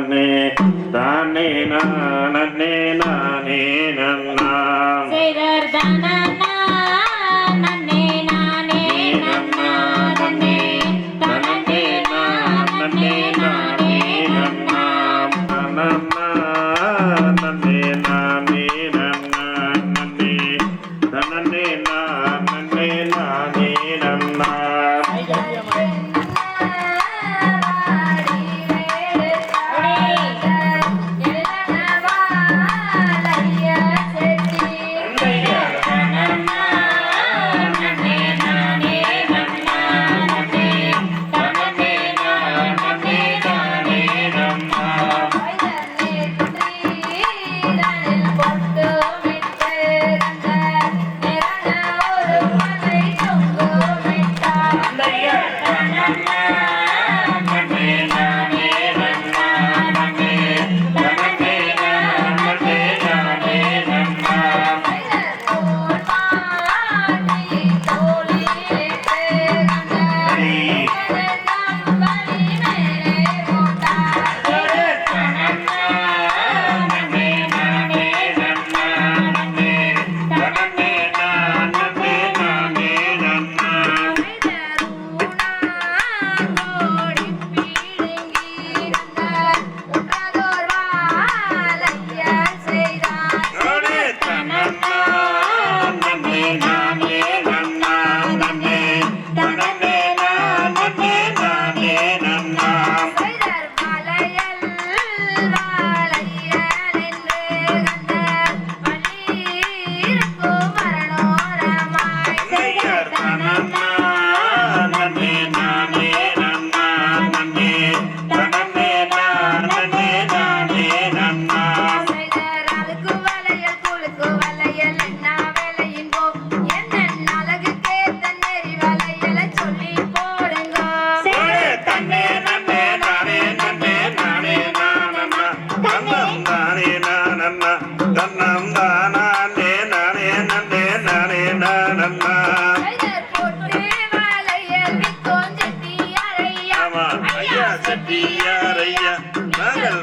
நன்னே தானே நானே நானே நன்னா. செட்டியாரையா மகள்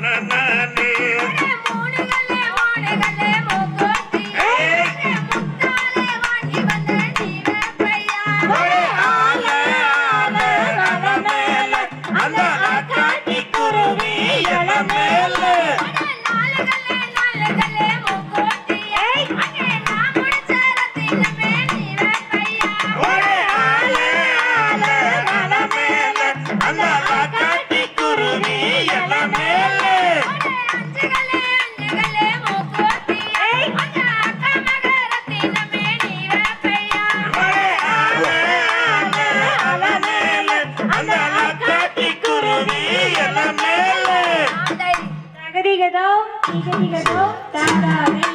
na na na 你给你个头大大的。